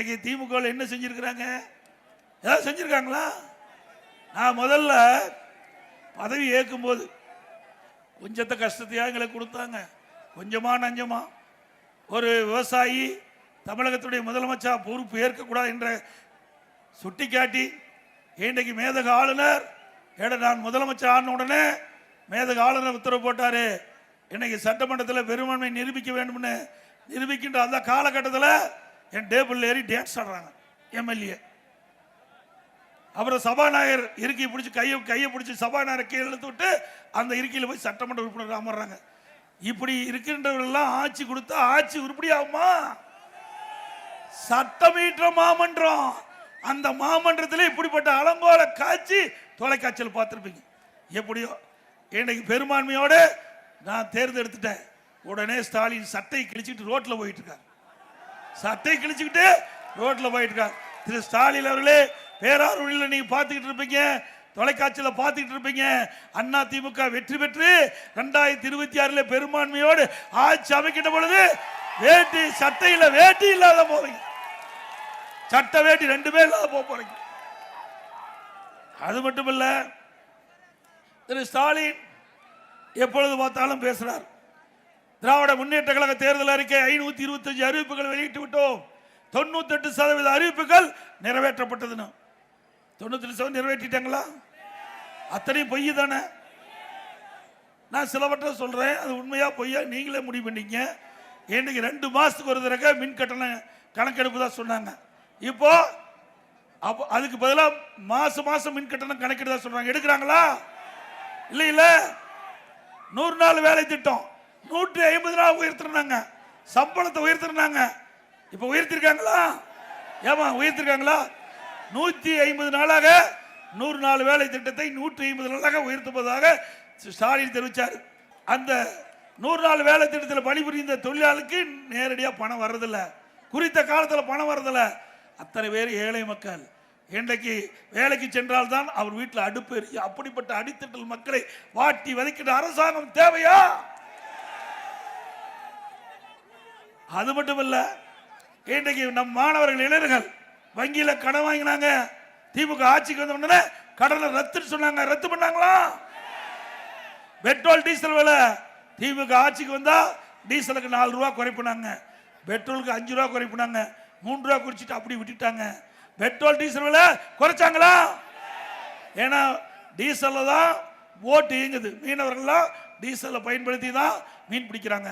இன்னைக்கு திமுக என்ன செஞ்சிருக்கிறாங்க? ஏதாவது செஞ்சிருக்காங்களா? நான் முதல்ல பதவி ஏற்கும்போது கொஞ்சத்தை கஷ்டத்தையா எங்களுக்கு கொடுத்தாங்க. கொஞ்சமா நஞ்சமா. ஒரு விவசாயி தமிழகத்துடைய முதலமைச்சர் பொறுப்பு ஏற்கக்கூடாது என்ற சுட்டிக்காட்டி இன்றைக்கு மேதக ஆளுநர் ஏட நான் முதலமைச்சர் ஆன உடனே மேதக ஆளுநர் உத்தரவு போட்டார். இன்னைக்கு சட்டமன்றத்தில் பெரும்பான்மை நிரூபிக்க வேண்டும்னு நிரூபிக்கின்ற அந்த காலகட்டத்தில் என் டேபிள் ஏறி டான்ஸ் ஆடுறாங்க. எம்எல்ஏ. அப்புறம் சபாநாயகர் இருக்கை பிடிச்சி கையை கையை பிடிச்சி சபாநாயகர் கீழே இழுத்து விட்டு அந்த இருக்கையில் போய் சட்டமன்ற உறுப்பினர் அமர்றாங்க. இப்படி இருக்கின்றவர்கள்லாம் ஆட்சி கொடுத்தா ஆட்சி உருப்படி ஆகுமா? சட்டமீற்ற மாமன்றம். அந்த மாமன்றத்தில் இப்படிப்பட்ட அலங்கோல காட்சி தொலைக்காட்சியில் பார்த்துருப்பீங்க. எப்படியோ இன்னைக்கு பெரும்பான்மையோடு நான் தேர்ந்தெடுத்துட்டேன். உடனே ஸ்டாலின் சட்டையை கிழிச்சிட்டு ரோட்டில் போயிட்டுருக்காங்க சட்டை கிழிச்சுக்கிட்டு ரோட்ல போயிட்டுருக்கார் திரு ஸ்டாலின் அவர்களே பேராரூரில் நீங்க பார்த்துக்கிட்டு இருப்பீங்க. தொலைக்காட்சியில் பார்த்துக்கிட்டு இருப்பீங்க. அண்ணா திமுக வெற்றி பெற்று ரெண்டாயிரத்தி இருபத்தி ஆறில் பெரும்பான்மையோடு ஆட்சி அமைக்கின்ற பொழுது வேட்டி சட்டையில் வேட்டி இல்லாத போவீங்க சட்டை வேட்டி ரெண்டுமே இல்லாத போக போறீங்க. அது மட்டும் இல்லை திரு ஸ்டாலின் எப்பொழுது பார்த்தாலும் பேசுறார். திராவிட முன்னேற்ற கழக தேர்தல் அறிக்கை ஐநூத்தி இருபத்தஞ்சு அறிவிப்புகள் வெளியிட்டு விட்டோம். தொண்ணூத்தெட்டு சதவீத அறிவிப்புகள் நிறைவேற்றப்பட்டதுன்னு. தொண்ணூத்தி சதவீதம் நிறைவேற்றிட்டாங்களா? அத்தனையும் பொய் தானே? நான் சிலவற்றை சொல்றேன். அது உண்மையா பொய்யா? நீங்களே முடிவு பண்ணீங்க இன்னைக்கு ரெண்டு மாசத்துக்கு ஒரு தடவை மின் கட்டணம் கணக்கெடுப்பு தான் சொன்னாங்க. இப்போ அப்போ அதுக்கு பதிலாக மாசம் மாசம் மின் கட்டணம் கணக்கெடுதான் சொல்றாங்க. எடுக்கிறாங்களா? இல்லை இல்லை. நூறு நாள் வேலை திட்டம். நூற்றி ஐம்பது நாள் உயர்த்திருந்தாங்க. சம்பளத்தை உயர்த்திருந்தாங்க. இப்போ உயர்த்திருக்காங்களா? ஏமா உயர்த்திருக்காங்களா? நூற்றி ஐம்பது நாளாக நூறு நாள் வேலை திட்டத்தை நூற்றி ஐம்பது நாளாக உயர்த்துவதாக ஸ்டாலின் தெரிவித்தார் அந்த நூறு நாள் வேலை திட்டத்தில் பணிபுரிந்த தொழிலாளருக்கு நேரடியாக பணம் வர்றதில்லை. குறித்த காலத்தில் பணம் வர்றதில்லை. அத்தனை பேர் ஏழை மக்கள். இன்றைக்கு வேலைக்கு சென்றால் தான் அவர் வீட்டில் அடுப்பு எரியும். அப்படிப்பட்ட அடித்தட்டல் மக்களை வாட்டி வதைக்கின்ற அரசாங்கம் தேவையா? அது மட்டும் இல்லை இன்றைக்கு நம் மாணவர்கள் இளைஞர்கள் வங்கியில் கடன் வாங்கினாங்க. திமுக ஆட்சிக்கு வந்த உடனே கடனை ரத்துன்னு சொன்னாங்க. ரத்து பண்ணாங்களா? பெட்ரோல் டீசல் விலை. திமுக ஆட்சிக்கு வந்தா டீசலுக்கு நாலு ரூபா குறைப்பினாங்க பெட்ரோலுக்கு அஞ்சு ரூபா குறைப்பினாங்க மூணு ரூபா குறிச்சிட்டு அப்படி விட்டுட்டாங்க. பெட்ரோல் டீசல் விலை குறைச்சாங்களா? ஏன்னா டீசலில் தான் ஓட்டு இயங்குது. மீனவர்கள்லாம் டீசலை பயன்படுத்தி தான் மீன் பிடிக்கிறாங்க.